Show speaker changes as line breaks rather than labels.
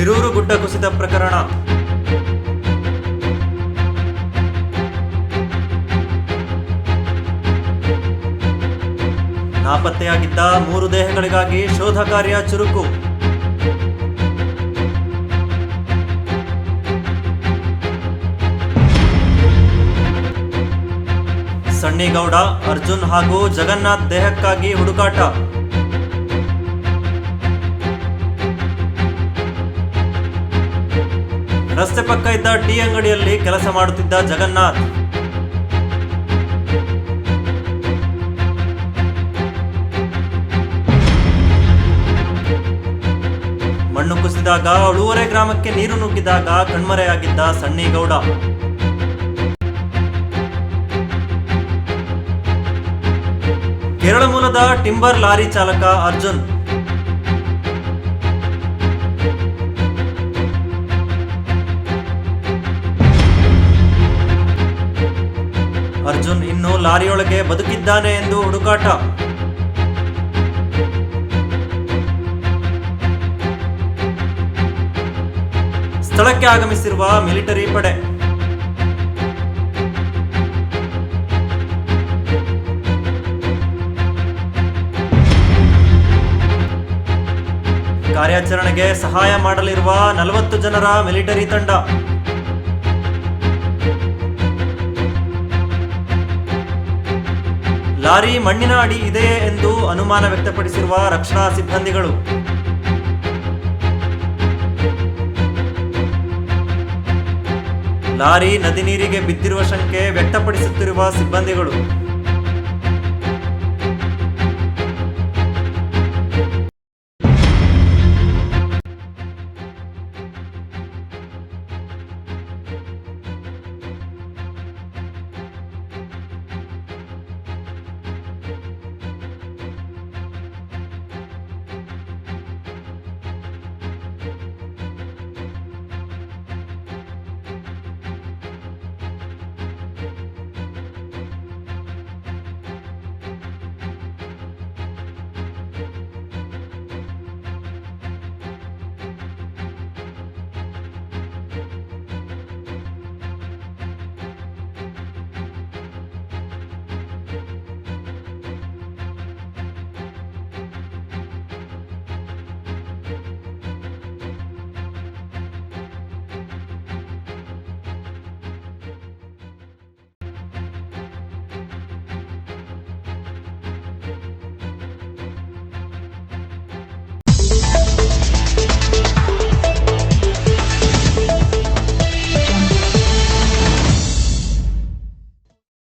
ಶಿರೂರು ಗುಡ್ಡ ಕುಸಿತ ಪ್ರಕರಣ. ನಾಪತ್ತೆಯಾಗಿದ್ದ ಮೂರು ದೇಹಗಳಿಗಾಗಿ ಶೋಧ ಕಾರ್ಯ ಚುರುಕು. ಸಣ್ಣಿಗೌಡ, ಅರ್ಜುನ್ ಹಾಗೂ ಜಗನ್ನಾಥ್ ದೇಹಕ್ಕಾಗಿ ಹುಡುಕಾಟ. ರಸ್ತೆ ಪಕ್ಕ ಇದ್ದ ಟೀ ಅಂಗಡಿಯಲ್ಲಿ ಕೆಲಸ ಮಾಡುತ್ತಿದ್ದ ಜಗನ್ನಾಥ್. ಮಣ್ಣು ಕುಸಿದಾಗ ಅಳುವರೆ ಗ್ರಾಮಕ್ಕೆ ನೀರು ನುಗ್ಗಿದಾಗ ಕಣ್ಮರೆಯಾಗಿದ್ದ ಸಣ್ಣಿಗೌಡ ಕೇರಳ ಮೂಲದ ಟಿಂಬರ್ ಲಾರಿ ಚಾಲಕ ಅರ್ಜುನ್. ಅರ್ಜುನ್ ಇನ್ನು ಲಾರಿಯೊಳಗೆ ಬದುಕಿದ್ದಾನೆ ಎಂದು ಹುಡುಕಾಟ. ಸ್ಥಳಕ್ಕೆ ಆಗಮಿಸಿರುವ ಮಿಲಿಟರಿ ಪಡೆ. ಕಾರ್ಯಾಚರಣೆಗೆ ಸಹಾಯ ಮಾಡಲಿರುವ ನಲವತ್ತು ಜನರ ಮಿಲಿಟರಿ ತಂಡ. ಲಾರಿ ಮಣ್ಣಿನ ಅಡಿ ಇದೆ ಎಂದು ಅನುಮಾನ ವ್ಯಕ್ತಪಡಿಸಿರುವ ರಕ್ಷಣಾ ಸಿಬ್ಬಂದಿಗಳು. ಲಾರಿ ನದಿ ನೀರಿಗೆ ಬಿದ್ದಿರುವ ಶಂಕೆ ವ್ಯಕ್ತಪಡಿಸುತ್ತಿರುವ ಸಿಬ್ಬಂದಿಗಳು.